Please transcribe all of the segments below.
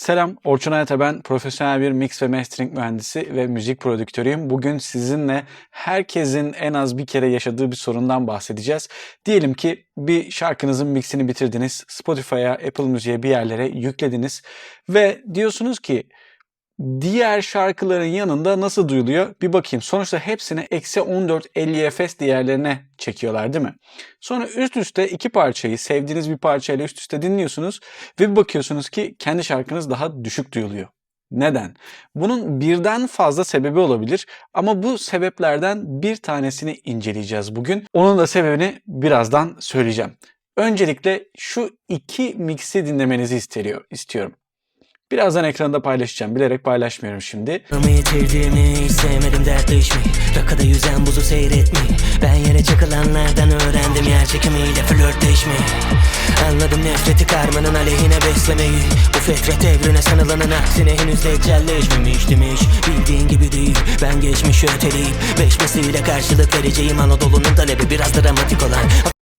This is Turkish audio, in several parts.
Selam, Orçun Hayata ben. Profesyonel bir mix ve mastering mühendisi ve müzik prodüktörüyüm. Bugün sizinle herkesin en az bir kere yaşadığı bir sorundan bahsedeceğiz. Diyelim ki bir şarkınızın mixini bitirdiniz. Spotify'a, Apple Müziğe bir yerlere yüklediniz. Ve diyorsunuz ki diğer şarkıların yanında nasıl duyuluyor? Bir bakayım. Sonuçta hepsini eksi 14 50 fs değerlerine çekiyorlar değil mi? Sonra üst üste iki parçayı sevdiğiniz bir parçayla üst üste dinliyorsunuz ve bir bakıyorsunuz ki kendi şarkınız daha düşük duyuluyor. Neden? Bunun birden fazla sebebi olabilir ama bu sebeplerden bir tanesini inceleyeceğiz bugün. Onun da sebebini birazdan söyleyeceğim. Öncelikle şu iki mixi dinlemenizi istiyorum. Birazdan ekranda paylaşacağım. Bilerek paylaşmıyorum şimdi. Ama yitirdiğimi hiç sevmedim dertleşmeyi. Rakada yüzen buzu seyretmeyi. Ben yere çakılanlardan öğrendim yer çekimiyle flörtleşmeyi. Anladım nefreti karmanın aleyhine beslemeyi. Bu fetret evrine sanılanın aksine henüz deccelleşmemiş demiş. Bildiğin gibi değil ben geçmişi öteleyip Beşmesiyle karşılık vereceğim. Anadolu'nun talebi biraz dramatik olan.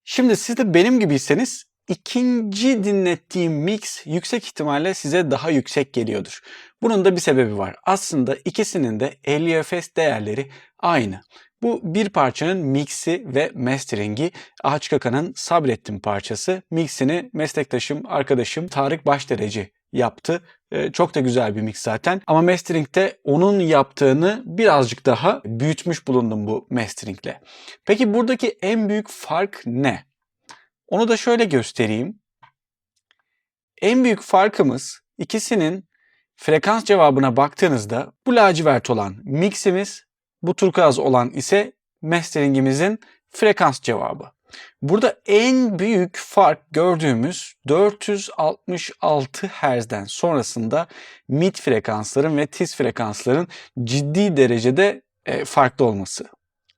Şimdi siz de benim gibiyseniz ikinci dinlettiğim mix yüksek ihtimalle size daha yüksek geliyordur. Bunun da bir sebebi var. Aslında ikisinin de LUFS değerleri aynı. Bu bir parçanın mixi ve masteringi Ağaç Kaka'nın Sabrettim parçası. Mixini meslektaşım, arkadaşım Tarık Başdereci yaptı. Ee, Çok da güzel bir mix zaten. Ama mastering'de onun yaptığını birazcık daha büyütmüş bulundum bu masteringle. Peki buradaki en büyük fark ne? Onu da şöyle göstereyim. En büyük farkımız ikisinin frekans cevabına baktığınızda bu lacivert olan miximiz, bu turkuaz olan ise masteringimizin frekans cevabı. Burada en büyük fark gördüğümüz 466 Hz'den sonrasında mid frekansların ve tiz frekansların ciddi derecede e, farklı olması.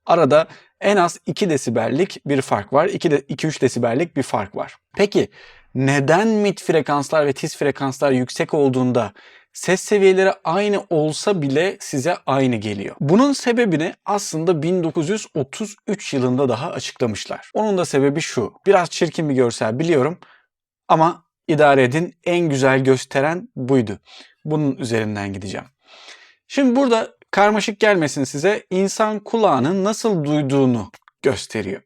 Arada en az 2 desibellik bir fark var. 2-3 desibellik bir fark var. Peki neden mid frekanslar ve tiz frekanslar yüksek olduğunda ses seviyeleri aynı olsa bile size aynı geliyor? Bunun sebebini aslında 1933 yılında daha açıklamışlar. Onun da sebebi şu. Biraz çirkin bir görsel biliyorum ama idare edin en güzel gösteren buydu. Bunun üzerinden gideceğim. Şimdi burada karmaşık gelmesin size insan kulağının nasıl duyduğunu gösteriyor.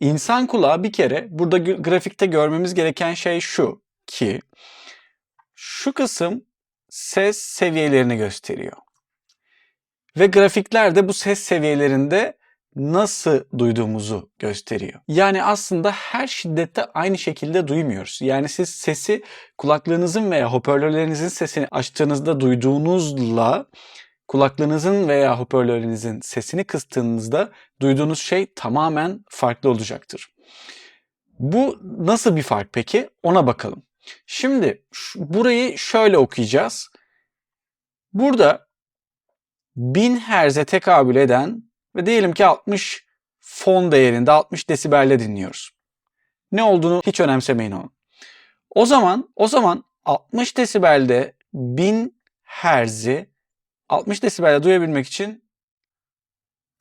İnsan kulağı bir kere burada grafikte görmemiz gereken şey şu ki şu kısım ses seviyelerini gösteriyor. Ve grafikler de bu ses seviyelerinde nasıl duyduğumuzu gösteriyor. Yani aslında her şiddette aynı şekilde duymuyoruz. Yani siz sesi kulaklığınızın veya hoparlörlerinizin sesini açtığınızda duyduğunuzla kulaklığınızın veya hoparlörünüzün sesini kıstığınızda duyduğunuz şey tamamen farklı olacaktır. Bu nasıl bir fark peki? Ona bakalım. Şimdi burayı şöyle okuyacağız. Burada 1000 Hz'e tekabül eden ve diyelim ki 60 fon değerinde 60 desibelle dinliyoruz. Ne olduğunu hiç önemsemeyin onu. O zaman o zaman 60 desibelde 1000 Hz'i 60 desibelde duyabilmek için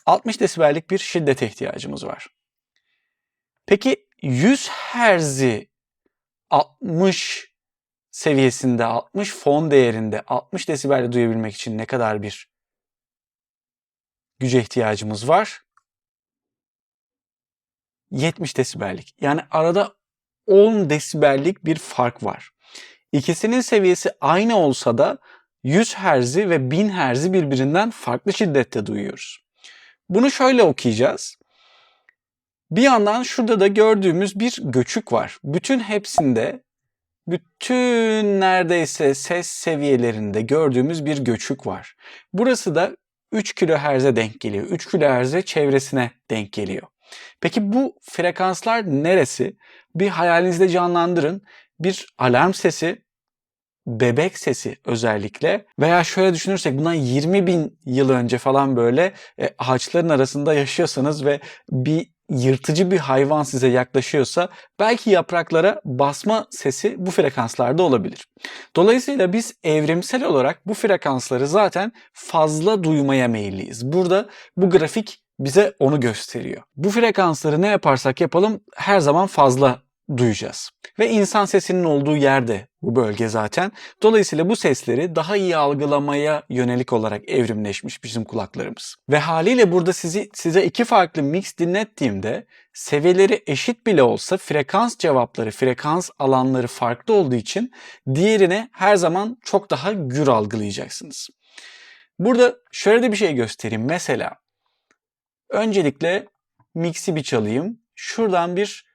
60 desibellik bir şiddete ihtiyacımız var. Peki 100 Hz'i 60 seviyesinde, 60 fon değerinde 60 desibelde duyabilmek için ne kadar bir güce ihtiyacımız var? 70 desibellik. Yani arada 10 desibellik bir fark var. İkisinin seviyesi aynı olsa da 100 Hz'i ve 1000 Hz'i birbirinden farklı şiddette duyuyoruz. Bunu şöyle okuyacağız. Bir yandan şurada da gördüğümüz bir göçük var. Bütün hepsinde, bütün neredeyse ses seviyelerinde gördüğümüz bir göçük var. Burası da 3 kHz'e denk geliyor. 3 kHz'e çevresine denk geliyor. Peki bu frekanslar neresi? Bir hayalinizde canlandırın. Bir alarm sesi, bebek sesi özellikle veya şöyle düşünürsek bundan 20 bin yıl önce falan böyle e, ağaçların arasında yaşıyorsanız ve bir yırtıcı bir hayvan size yaklaşıyorsa belki yapraklara basma sesi bu frekanslarda olabilir. Dolayısıyla biz evrimsel olarak bu frekansları zaten fazla duymaya meyilliyiz. Burada bu grafik bize onu gösteriyor. Bu frekansları ne yaparsak yapalım her zaman fazla duyacağız. Ve insan sesinin olduğu yerde bu bölge zaten. Dolayısıyla bu sesleri daha iyi algılamaya yönelik olarak evrimleşmiş bizim kulaklarımız. Ve haliyle burada sizi size iki farklı mix dinlettiğimde seviyeleri eşit bile olsa frekans cevapları, frekans alanları farklı olduğu için diğerine her zaman çok daha gür algılayacaksınız. Burada şöyle de bir şey göstereyim. Mesela öncelikle mix'i bir çalayım. Şuradan bir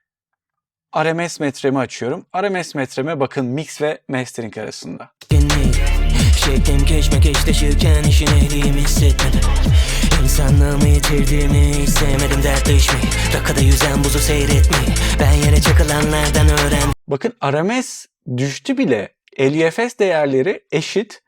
RMS metremi açıyorum. RMS metreme bakın mix ve mastering arasında. Şeklim keşme keşleşirken işin ehliyim hissetmedim İnsanlığımı yitirdiğimi hiç sevmedim dertleşmeyi Rakada yüzen buzu seyretmeyi Ben yere çakılanlardan öğrendim Bakın RMS düştü bile. LUFS değerleri eşit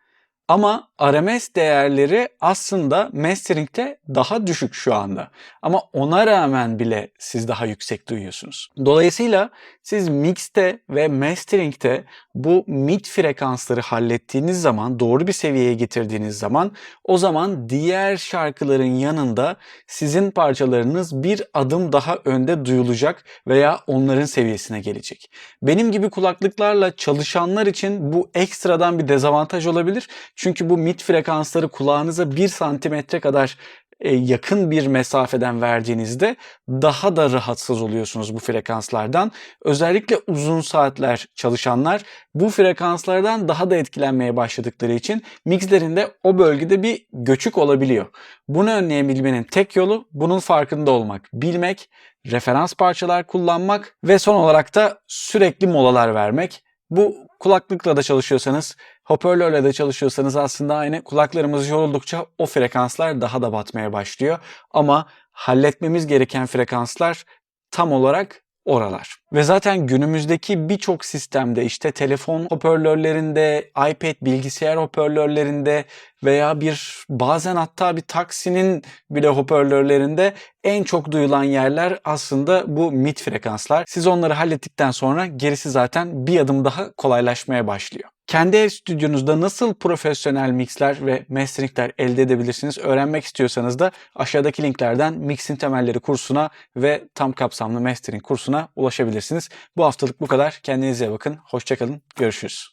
ama RMS değerleri aslında mastering'te daha düşük şu anda. Ama ona rağmen bile siz daha yüksek duyuyorsunuz. Dolayısıyla siz mixte ve mastering'te bu mid frekansları hallettiğiniz zaman, doğru bir seviyeye getirdiğiniz zaman o zaman diğer şarkıların yanında sizin parçalarınız bir adım daha önde duyulacak veya onların seviyesine gelecek. Benim gibi kulaklıklarla çalışanlar için bu ekstradan bir dezavantaj olabilir. Çünkü bu mid frekansları kulağınıza 1 santimetre kadar e, yakın bir mesafeden verdiğinizde daha da rahatsız oluyorsunuz bu frekanslardan. Özellikle uzun saatler çalışanlar bu frekanslardan daha da etkilenmeye başladıkları için mixlerinde o bölgede bir göçük olabiliyor. Bunu önleyebilmenin tek yolu bunun farkında olmak, bilmek, referans parçalar kullanmak ve son olarak da sürekli molalar vermek. Bu kulaklıkla da çalışıyorsanız, hoparlörle de çalışıyorsanız aslında aynı kulaklarımız yoruldukça o frekanslar daha da batmaya başlıyor. Ama halletmemiz gereken frekanslar tam olarak oralar. Ve zaten günümüzdeki birçok sistemde işte telefon hoparlörlerinde, iPad bilgisayar hoparlörlerinde veya bir bazen hatta bir taksinin bile hoparlörlerinde en çok duyulan yerler aslında bu mid frekanslar. Siz onları hallettikten sonra gerisi zaten bir adım daha kolaylaşmaya başlıyor. Kendi ev stüdyonuzda nasıl profesyonel mixler ve masteringler elde edebilirsiniz öğrenmek istiyorsanız da aşağıdaki linklerden Mixin Temelleri kursuna ve tam kapsamlı mastering kursuna ulaşabilirsiniz. Bu haftalık bu kadar. Kendinize bakın. Hoşçakalın. Görüşürüz.